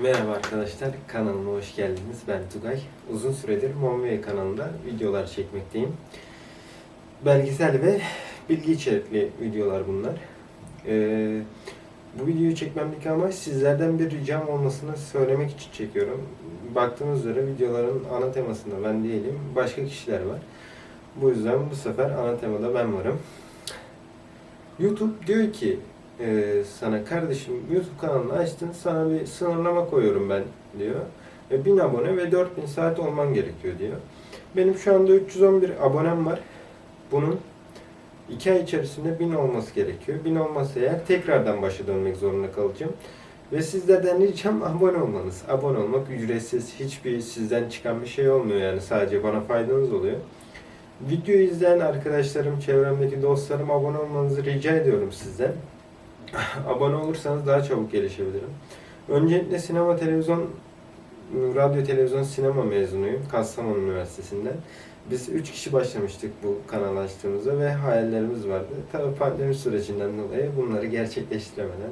Merhaba arkadaşlar, kanalıma hoş geldiniz. Ben Tugay. Uzun süredir Monway kanalında videolar çekmekteyim. Belgesel ve bilgi içerikli videolar bunlar. Ee, bu videoyu çekmemdeki amaç sizlerden bir ricam olmasını söylemek için çekiyorum. Baktığınız üzere videoların ana temasında ben değilim, başka kişiler var. Bu yüzden bu sefer ana temada ben varım. YouTube diyor ki e, sana kardeşim YouTube kanalını açtın sana bir sınırlama koyuyorum ben diyor. E, 1000 abone ve 4000 saat olman gerekiyor diyor. Benim şu anda 311 abonem var. Bunun 2 ay içerisinde 1000 olması gerekiyor. 1000 olmazsa eğer tekrardan başa dönmek zorunda kalacağım. Ve sizlerden ricam abone olmanız. Abone olmak ücretsiz. Hiçbir sizden çıkan bir şey olmuyor yani. Sadece bana faydanız oluyor. Videoyu izleyen arkadaşlarım, çevremdeki dostlarım abone olmanızı rica ediyorum sizden. Abone olursanız daha çabuk gelişebilirim. Öncelikle sinema, televizyon, radyo, televizyon, sinema mezunuyum. Kastamonu Üniversitesi'nden. Biz üç kişi başlamıştık bu kanal açtığımızda ve hayallerimiz vardı. Tabii pandemi sürecinden dolayı bunları gerçekleştiremeden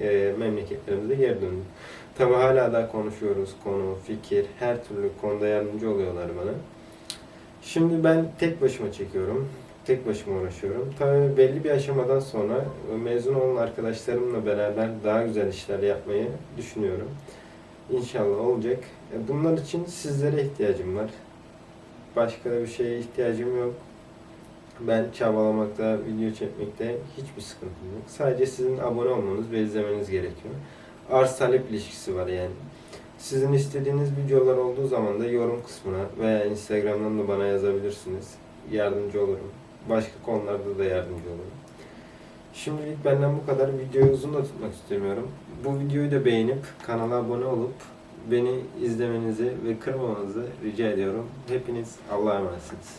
e, memleketlerimize geri döndük. Tabii hala da konuşuyoruz. Konu, fikir, her türlü konuda yardımcı oluyorlar bana. Şimdi ben tek başıma çekiyorum. Tek başıma uğraşıyorum. Tabii belli bir aşamadan sonra mezun olan arkadaşlarımla beraber daha güzel işler yapmayı düşünüyorum. İnşallah olacak. E, Bunlar için sizlere ihtiyacım var. Başka da bir şeye ihtiyacım yok. Ben çabalamakta, video çekmekte hiçbir sıkıntım yok. Sadece sizin abone olmanız ve izlemeniz gerekiyor. Arz talep ilişkisi var yani. Sizin istediğiniz videolar olduğu zaman da yorum kısmına veya Instagram'dan da bana yazabilirsiniz. Yardımcı olurum. Başka konularda da yardımcı olurum. Şimdilik benden bu kadar. Videoyu uzun da tutmak istemiyorum. Bu videoyu da beğenip kanala abone olup beni izlemenizi ve kırmamanızı rica ediyorum. Hepiniz Allah'a emanetsiniz.